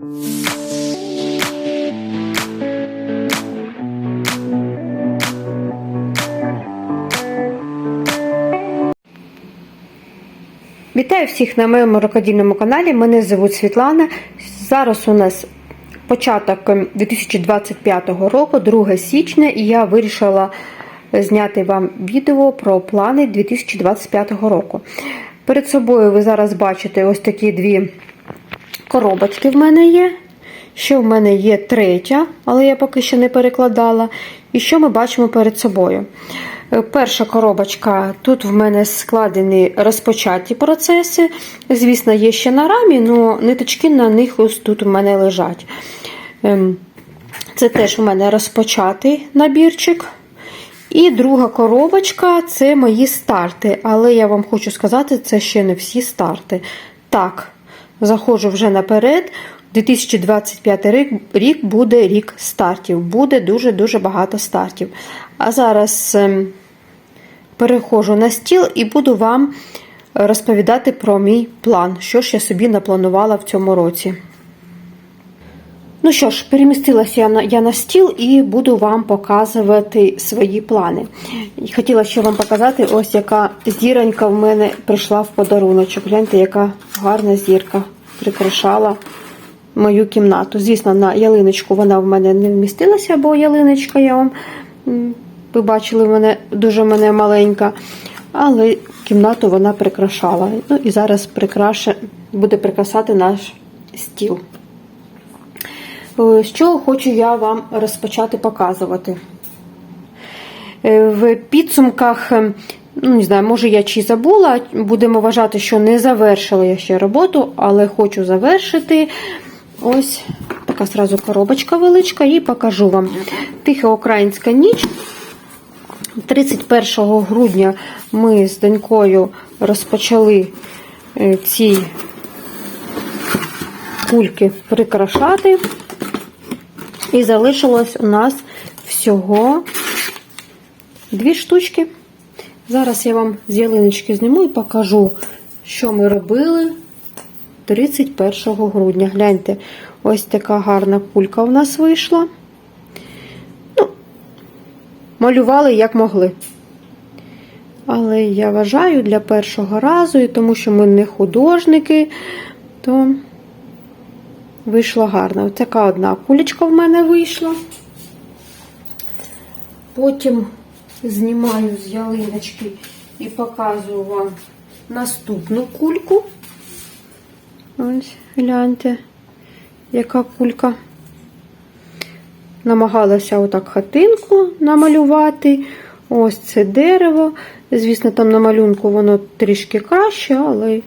Вітаю всіх на моєму рукодільному каналі. Мене звуть Світлана. Зараз у нас початок 2025 року, 2 січня, і я вирішила зняти вам відео про плани 2025 року. Перед собою ви зараз бачите ось такі дві коробочки в мене є. Що в мене є третя, але я поки що не перекладала. І що ми бачимо перед собою? Е, Перша коробочка, тут в мене складені розпочаті процеси. Звісно, є ще на рамі, але ниточки на них ось тут у мене лежать. Ем, Це теж у мене розпочатий набірчик. І друга коробочка це мої старти. Але я вам хочу сказати, це ще не всі старти. Так, заходжу вже наперед. 2025 рік, буде рік стартів. Буде дуже-дуже багато стартів. А зараз ем, переходжу на стіл і буду вам розповідати про мій план, що ж я собі напланувала в цьому році. Ну що ж, перемістилася я на, я на стіл і буду вам показувати свої плани. Хотіла ще вам показати, ось яка зіронька в мене прийшла в подаруночок. Гляньте, яка гарна зірка прикрашала мою кімнату. Звісно, на ялиночку вона в мене не вмістилася, бо ялиночка я вам ви бачили, мене дуже мене маленька. Але кімнату вона прикрашала. Ну і зараз прикраше, буде прикрасати наш стіл. Е, З чого хочу я вам розпочати показувати? Е, В підсумках, е, ну не знаю, може я чи забула, будемо вважати, що не завершила я ще роботу, але хочу завершити. Ось така сразу коробочка величка, і покажу вам. Тиха українська ніч. 31 грудня ми з донькою розпочали е, ці кульки прикрашати. І залишилось у нас всього дві штучки. Зараз я вам з ялиночки зніму і покажу, що ми робили 31 грудня. Гляньте, ось така гарна кулька у нас вийшла. Ну, малювали як могли. Але я вважаю для першого разу, і тому що ми не художники, то вийшло гарно. Ось така одна кулечка в мене вийшла. Потім знімаю з ялиночки і показую вам наступну кульку. Ось, гляньте, яка кулька. Намагалася отак хатинку намалювати. Ось це дерево. Звісно, там на малюнку воно трішки краще, але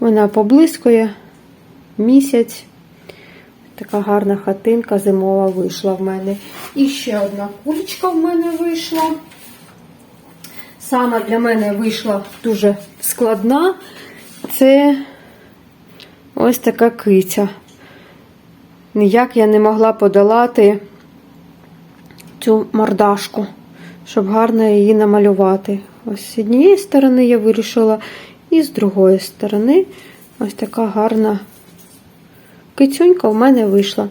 вона поблискує місяць. Така гарна хатинка зимова вийшла в мене. І ще одна кулечка в мене вийшла. Саме для мене вийшла дуже складна. Це ось така киця. Ніяк я не могла подолати цю мордашку, щоб гарно її намалювати. Ось з однієї сторони я вирішила, і з другої сторони ось така гарна кицюнька в мене вийшла.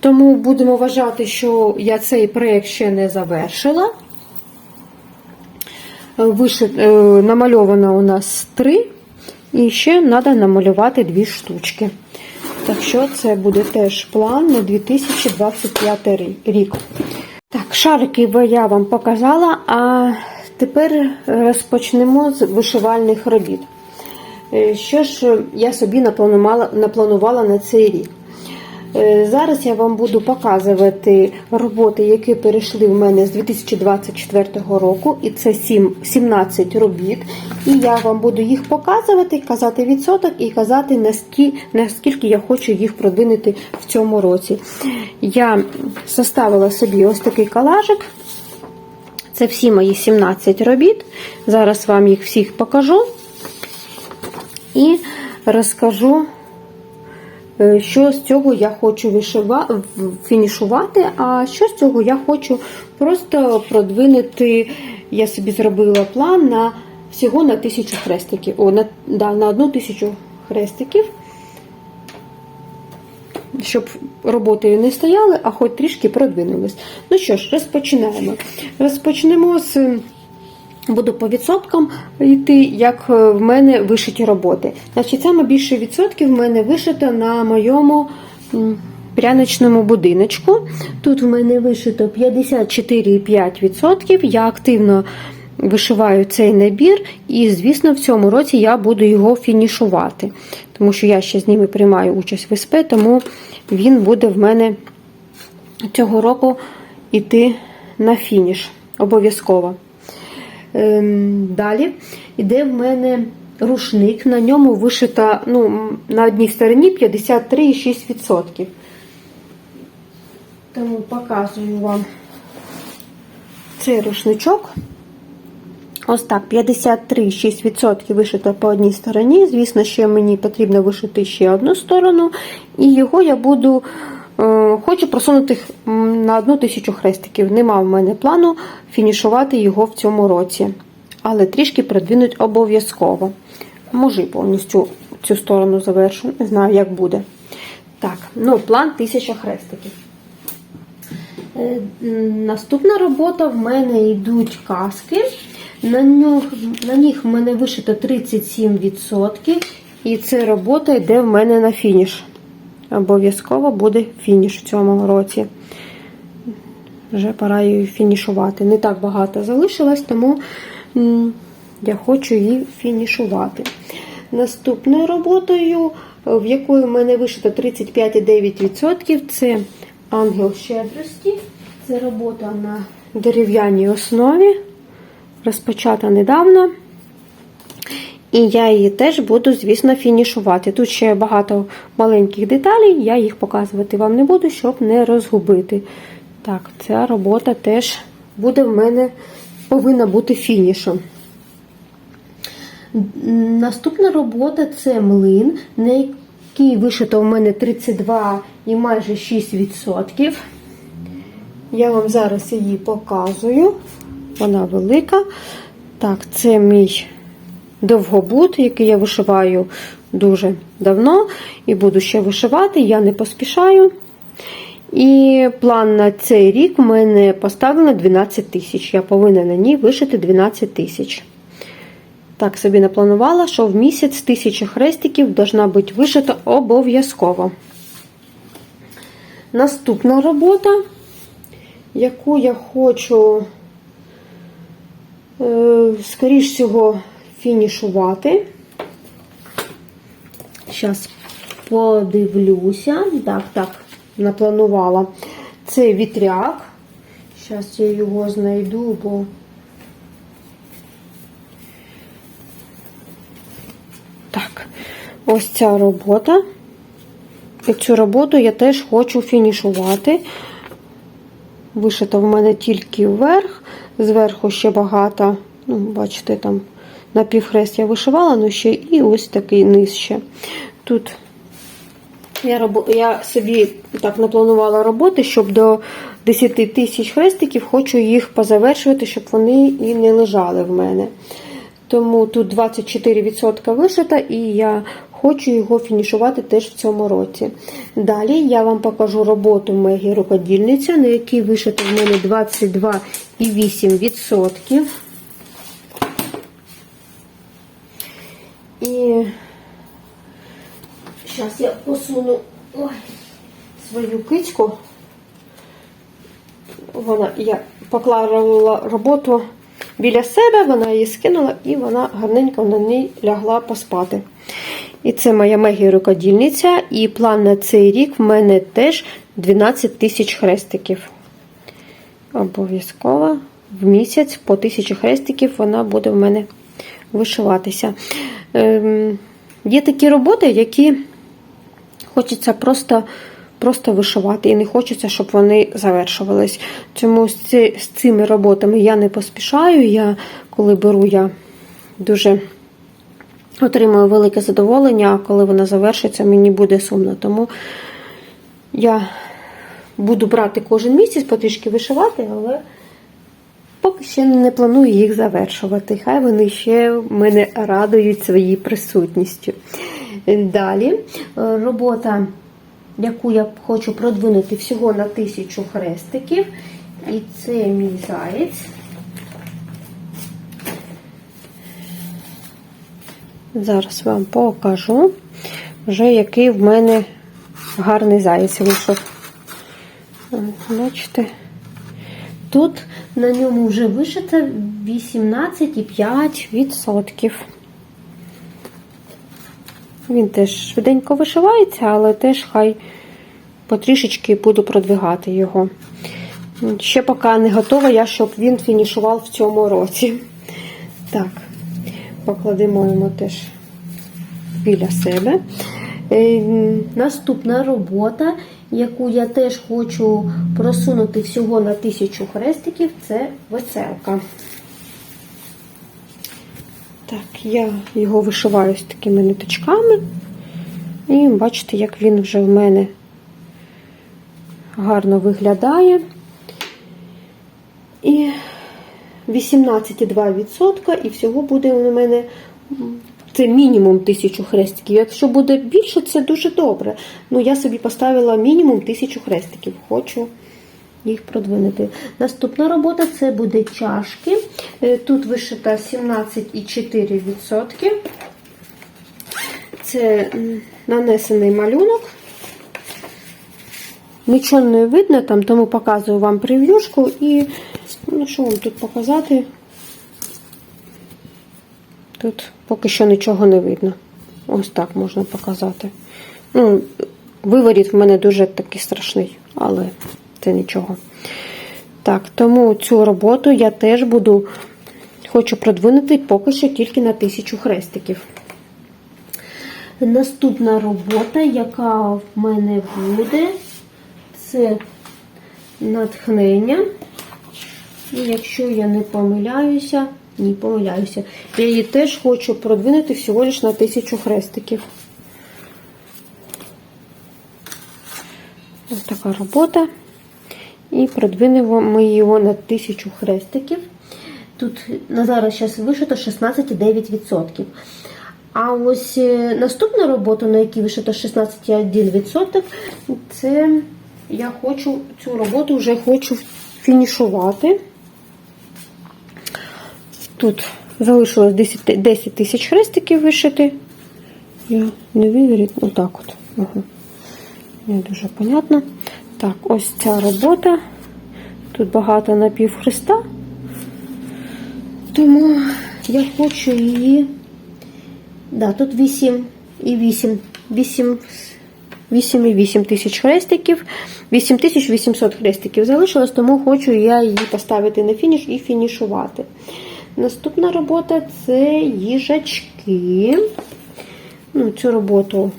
Тому будемо вважати, що я цей проєкт ще не завершила. Виши, е, намальовано у нас три, і ще треба намалювати дві штучки. Так що це буде теж план на 2025 рік. Так, шарики я вам показала, а тепер розпочнемо з вишивальних робіт. Е, Що ж я собі напланувала, напланувала на цей рік? Е, Зараз я вам буду показувати роботи, які перейшли в мене з 2024 року, і це 7, 17 робіт. І я вам буду їх показувати, казати відсоток і казати, наскільки, наскільки я хочу їх продвинути в цьому році. Я составила собі ось такий колажик. Це всі мої 17 робіт. Зараз вам їх всіх покажу і розкажу. Е, Що з цього я хочу вишива... фінішувати, а що з цього я хочу просто продвинути. Я собі зробила план на всього на тисячу хрестиків. О, на, да, на одну тисячу хрестиків. щоб роботи не стояли, а хоч трішки продвинулись. Ну що ж, розпочинаємо. Розпочнемо з. Буду по відсоткам йти, як е, в мене вишиті роботи. Значить, саме більше відсотків в мене вишито на моєму пряничному будиночку. Тут в мене вишито 54,5%. Я активно вишиваю цей набір, і, звісно, в цьому році я буду його фінішувати, тому що я ще з ними приймаю участь в СП, тому він буде в мене цього року йти на фініш обов'язково. Ем, Далі йде в мене рушник, на ньому вишита ну, на одній стороні 53,6%. Тому показую вам цей рушничок. Ось так, 53,6% вишито по одній стороні. Звісно, ще мені потрібно вишити ще одну сторону, і його я буду. Е, Хочу просунути на одну тисячу хрестиків. Нема в мене плану фінішувати його в цьому році. Але трішки продвинуть обов'язково. Може, повністю цю сторону завершу. Не знаю, як буде. Так, ну, план 1000 хрестиків. Е, Наступна робота в мене йдуть каски. На, нього, на них в мене вишито 37%. І ця робота йде в мене на фініш. Обов'язково буде фініш в цьому році. Вже пора її фінішувати. Не так багато залишилось, тому я хочу її фінішувати. Наступною роботою, в якої в мене вишито 35,9%, це ангел щедрості. Це робота на дерев'яній основі, розпочата недавно. І я її теж буду, звісно, фінішувати. Тут ще багато маленьких деталей, я їх показувати вам не буду, щоб не розгубити. Так, ця робота теж буде в мене повинна бути фінішом. Наступна робота це млин, на який вишито в мене 32 і майже 6%. Я вам зараз її показую. Вона велика. Так, це мій довгобут, який я вишиваю дуже давно і буду ще вишивати, я не поспішаю. І план на цей рік в мене поставлено 12 тисяч. Я повинна на ній вишити 12 тисяч. Так собі напланувала, що в місяць тисяча хрестиків должна бути вишита обов'язково. Наступна робота, яку я хочу, е, скоріш всього, фінішувати. Зараз подивлюся. Так, так, напланувала. Це вітряк. Зараз я його знайду, бо. Так, ось ця робота. І цю роботу я теж хочу фінішувати. Вишито в мене тільки вверх, зверху ще багато, ну, бачите, там на півхрест я вишивала, ну ще і ось такий низ ще. Тут я роб... я собі так напланувала роботи, щоб до 10 тисяч хрестиків хочу їх позавершувати, щоб вони і не лежали в мене. Тому тут 24% вишита, і я хочу його фінішувати теж в цьому році. Далі я вам покажу роботу Мегі рукодільниця, на якій вишито в мене 22,8%. І зараз я посуну ой, свою кичку. Вона, я поклала роботу біля себе, вона її скинула і вона гарненько на ній лягла поспати. І це моя мегія рукодільниця. І план на цей рік в мене теж 12 тисяч хрестиків. Обов'язково в місяць по тисячі хрестиків вона буде в мене вишиватися. Ем, Є такі роботи, які хочеться просто просто вишивати, і не хочеться, щоб вони завершувались. Тому з, цими роботами я не поспішаю. Я, коли беру, я дуже отримую велике задоволення, а коли вона завершиться, мені буде сумно. Тому я буду брати кожен місяць, потрішки вишивати, але поки ще не планую їх завершувати. Хай вони ще мене радують своєю присутністю. Далі робота яку я хочу продвинути всього на тисячу хрестиків. І це мій заєць. Зараз вам покажу вже який в мене гарний заєць вийшов. Бачите? Тут на ньому вже вишито 18,5%. Він теж швиденько вишивається, але теж хай потрішечки буду продвигати його. Ще поки не готова я, щоб він фінішував в цьому році. Так, покладемо йому теж біля себе. Е, Наступна робота, яку я теж хочу просунути всього на тисячу хрестиків, це веселка. Так, я його вишиваю з такими ниточками. І бачите, як він вже в мене гарно виглядає. І 18,2% і всього буде у мене це мінімум 1000 хрестиків. Якщо буде більше, це дуже добре. Ну, я собі поставила мінімум 1000 хрестиків. Хочу їх продвинути. Наступна робота це буде чашки. Е, Тут вишита 17,4%. Це нанесений малюнок. Нічого не видно там, тому показую вам прев'юшку і ну що вам тут показати? Тут поки що нічого не видно. Ось так можна показати. Ну, Виворіт в мене дуже такий страшний, але це нічого. Так, тому цю роботу я теж буду, хочу продвинути поки що тільки на тисячу хрестиків. Наступна робота, яка в мене буде, це натхнення. І якщо я не помиляюся, ні, помиляюся, я її теж хочу продвинути всього лиш на тисячу хрестиків. Ось така робота. І продвинемо ми його на тисячу хрестиків. Тут на зараз зараз вишито 16,9%. А ось е, наступна робота, на якій вишито 16,1%, це я хочу цю роботу вже хочу фінішувати. Тут залишилось 10 10 тисяч хрестиків вишити. Я не вивірю, отак от. Ага. Не дуже понятно. Так, ось ця робота. Тут багато напівхреста. Тому я хочу її. Да, тут 8 і 8. 8 8,8 тисяч хрестиків, 8800 хрестиків залишилось, тому хочу я її поставити на фініш і фінішувати. Наступна робота це їжачки. Ну, Цю роботу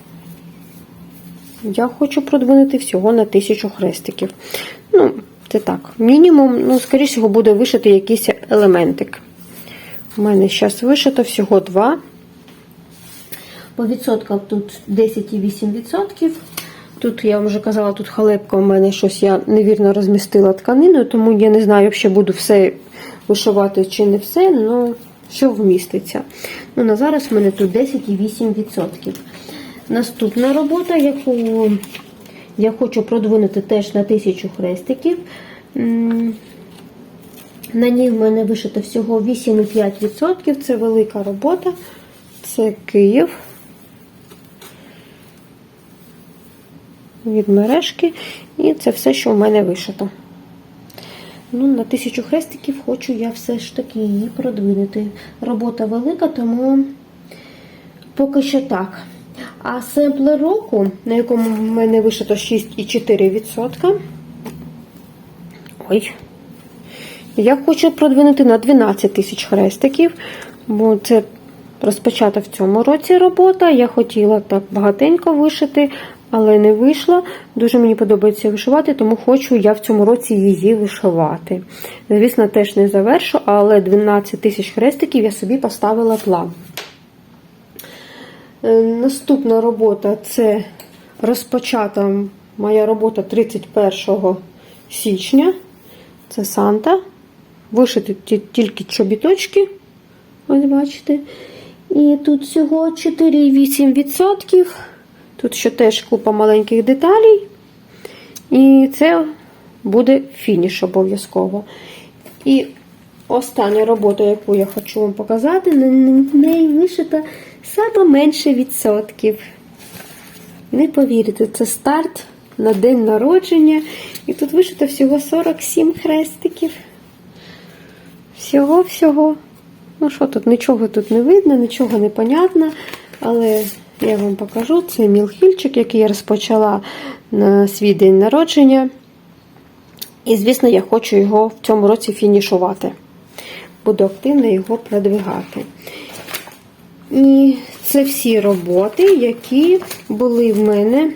я хочу продвинути всього на 1000 хрестиків. Ну, це так, мінімум, ну, скоріше буде вишити якийсь елементик. У мене зараз вишито всього два. По відсоткам тут 10,8%. Тут, я вам вже казала, тут халепка у мене щось я невірно розмістила тканиною, тому я не знаю, якщо буду все вишивати чи не все, ну що вміститься. Ну, На зараз в мене тут 10,8%. Наступна робота, яку я хочу продвинути теж на 1000 хрестиків. На ній в мене вишито всього 8,5%. Це велика робота. Це Київ. Від мережки. І це все, що в мене вишито. Ну, На тисячу хрестиків хочу я все ж таки її продвинути. Робота велика, тому поки що так. А семплер року, на якому в мене вишито 6,4%. Ой. Я хочу продвинути на 12 тисяч хрестиків, бо це розпочата в цьому році робота. Я хотіла так багатенько вишити, але не вийшло. Дуже мені подобається вишивати, тому хочу я в цьому році її вишивати. Звісно, теж не завершу, але 12 тисяч хрестиків я собі поставила план. Е, Наступна робота це розпочата моя робота 31 січня. Це Санта. Вишити тільки чобіточки. Ось бачите. І тут всього 4,8%. Тут ще теж купа маленьких деталей. І це буде фініш обов'язково. І остання робота, яку я хочу вам показати, на неї вишита саме менше відсотків. Не повірите, це старт на день народження. І тут вишито всього 47 хрестиків. Всього-всього. Ну що тут, нічого тут не видно, нічого не понятно, але я вам покажу. Це мілхільчик, який я розпочала на свій день народження. І, звісно, я хочу його в цьому році фінішувати. Буду активно його продвигати. І це всі роботи, які були в мене,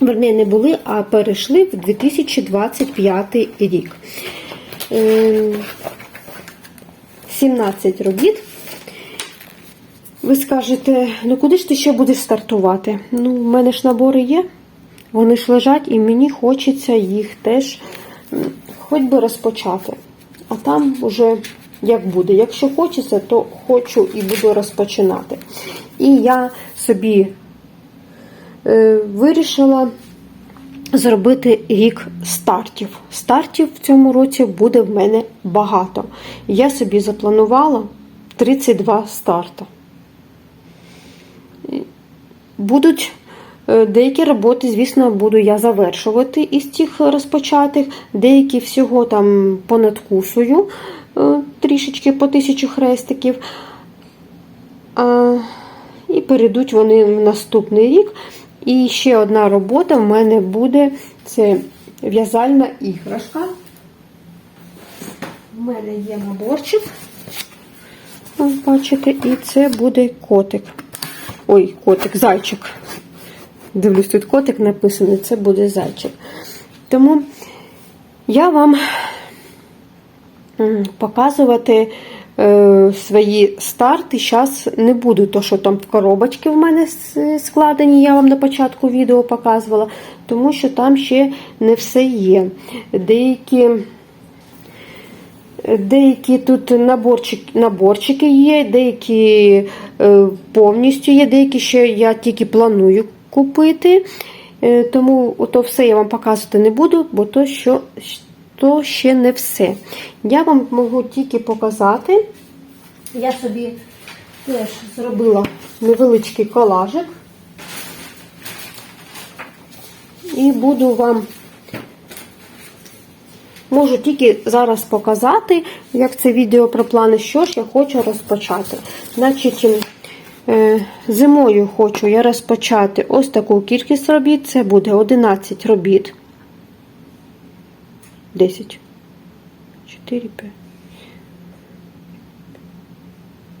верні, не були, а перейшли в 2025 рік. Ем, 17 робіт. Ви скажете, ну куди ж ти ще будеш стартувати? Ну, в мене ж набори є, вони ж лежать, і мені хочеться їх теж хоч би розпочати. А там вже як буде. Якщо хочеться, то хочу і буду розпочинати. І я собі е, вирішила зробити рік стартів. Стартів в цьому році буде в мене багато. Я собі запланувала 32 старти. Будуть е, деякі роботи, звісно, буду я завершувати із тих розпочатих, деякі всього там понадкусую е, трішечки по тисячу хрестиків. І перейдуть вони в наступний рік. І ще одна робота в мене буде це в'язальна іграшка. У мене є наборчик. Бачите, і це буде котик. Ой, котик, зайчик. Дивлюсь, тут котик написаний, це буде зайчик. Тому я вам показувати е, свої старти зараз не буду, то що там в коробочки в мене складені, я вам на початку відео показувала, тому що там ще не все є. Деякі. Деякі тут наборчик, наборчики є, деякі е, повністю є, деякі ще я тільки планую купити. Е, тому то все я вам показувати не буду, бо то, що, то ще не все. Я вам можу тільки показати. Я собі теж зробила невеличкий колажик. І буду вам Можу тільки зараз показати, як це відео про плани, що ж я хочу розпочати. Значить, е, зимою хочу я розпочати ось таку кількість робіт. Це буде 11 робіт. 10. 4, 5.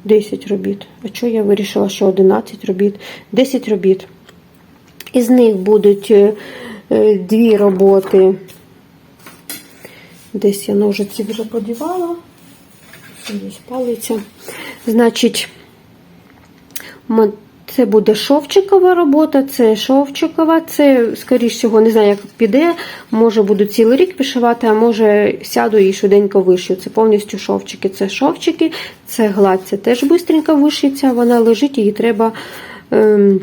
10 робіт. А чого я вирішила, що 11 робіт? 10 робіт. Із них будуть е, е, дві роботи. Десь я ножиці вже подівала. Ось палиця. Значить, це буде шовчикова робота, це шовчикова, це, скоріш всього, не знаю, як піде. Може, буду цілий рік пішивати, а може сяду і швиденько вишию. Це повністю шовчики. Це шовчики, це гладь, це теж швидко вишиться, вона лежить, її треба. Ем,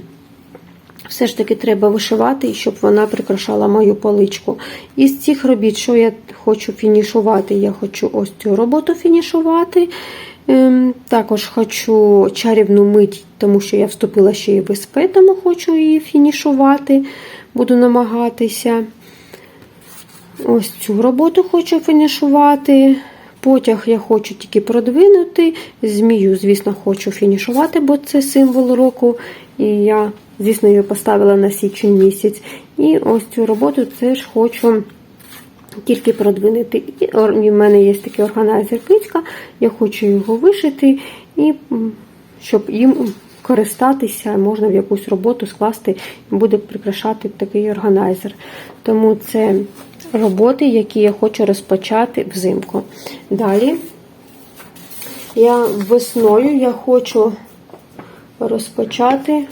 все ж таки треба вишивати, щоб вона прикрашала мою поличку. Із цих робіт, що я хочу фінішувати, я хочу ось цю роботу фінішувати. Ем, Також хочу чарівну мить, тому що я вступила ще і в СП, тому хочу її фінішувати, буду намагатися. Ось цю роботу хочу фінішувати. Потяг я хочу тільки продвинути. Змію, звісно, хочу фінішувати, бо це символ року. І я, звісно, її поставила на січень місяць. І ось цю роботу теж хочу тільки продвинути. І в мене є такий органайзер кицька, я хочу його вишити, і щоб їм користатися, можна в якусь роботу скласти, буде прикрашати такий органайзер. Тому це роботи, які я хочу розпочати взимку. Далі я весною я хочу розпочати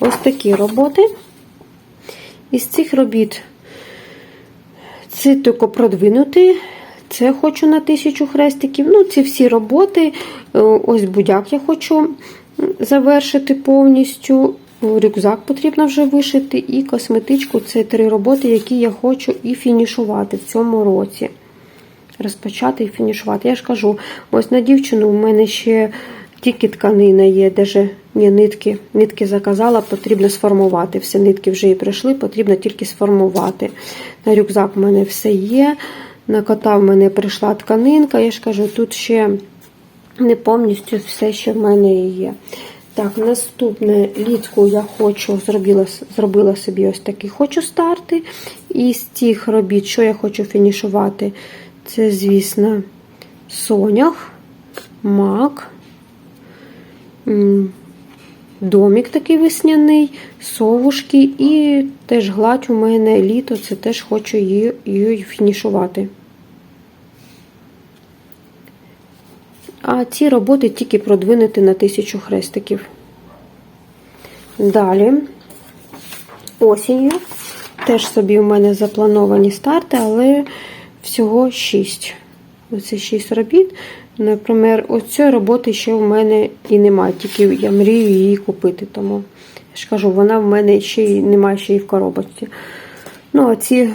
ось такі роботи. Із цих робіт це тільки продвинути. Це хочу на тисячу хрестиків. Ну, ці всі роботи. Е, Ось будяк я хочу завершити повністю. рюкзак потрібно вже вишити, і косметичку це три роботи, які я хочу і фінішувати в цьому році. Розпочати і фінішувати. Я ж кажу, ось на дівчину в мене ще тільки тканина є, даже ні, нитки. Нитки заказала, потрібно сформувати. Всі нитки вже і прийшли, потрібно тільки сформувати. На рюкзак в мене все є. На кота в мене прийшла тканинка. Я ж кажу, тут ще не повністю все, що в мене є. Так, наступне літку я хочу, зробила, зробила собі ось такі хочу старти. І з тих робіт, що я хочу фінішувати, це, звісно, сонях, мак, м, домик такий весняний, совушки і теж гладь у мене літо, це теж хочу її фінішувати. А ці роботи тільки продвинути на тисячу хрестиків. Далі, осінню. Теж собі у мене заплановані старти, але всього 6. Оце 6 робіт. Наприклад, оцієї роботи ще в мене і немає, тільки я мрію її купити. Тому я ж кажу, вона в мене ще й немає ще й в коробочці. Ну, а ці,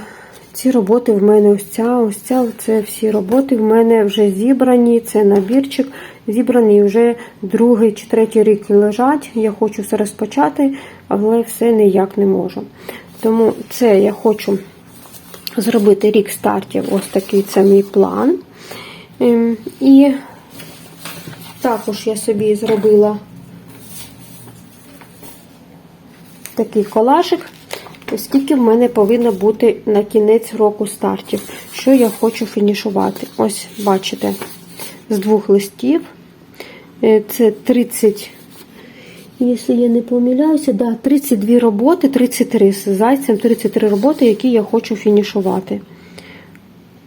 ці роботи в мене ось ця, ось ця, це всі роботи в мене вже зібрані. Це набірчик зібраний вже другий чи третій рік лежать. Я хочу все розпочати, але все ніяк не можу. Тому це я хочу зробити рік стартів. Ось такий це мій план. Ем, І також я собі зробила такий колажик, скільки в мене повинно бути на кінець року стартів. Що я хочу фінішувати. Ось, бачите, з двох листів. Е, Це 30, якщо я не помиляюся, да, 32 роботи, 33 з зайцем, 33 роботи, які я хочу фінішувати.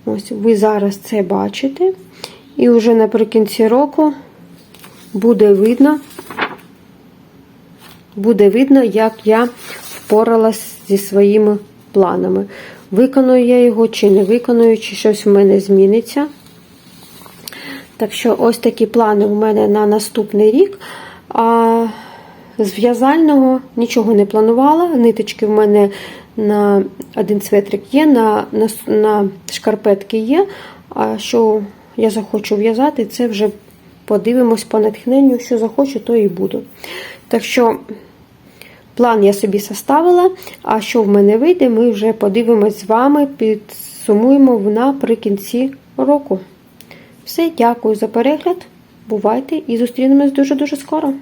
Ось ви зараз це бачите. І вже наприкінці року буде видно, буде видно, як я впоралась зі своїми планами. Виконую я його чи не виконую, чи щось в мене зміниться. Так що, ось такі плани у мене на наступний рік. А з в'язального нічого не планувала. Ниточки в мене на один цветрик є, на, на, на шкарпетки є. А що я захочу в'язати, це вже подивимось по натхненню, що захочу, то і буду. Так що план я собі составила, а що в мене вийде, ми вже подивимось з вами, підсумуємо наприкінці року. Все, дякую за перегляд. Бувайте і зустрінемось дуже-дуже скоро.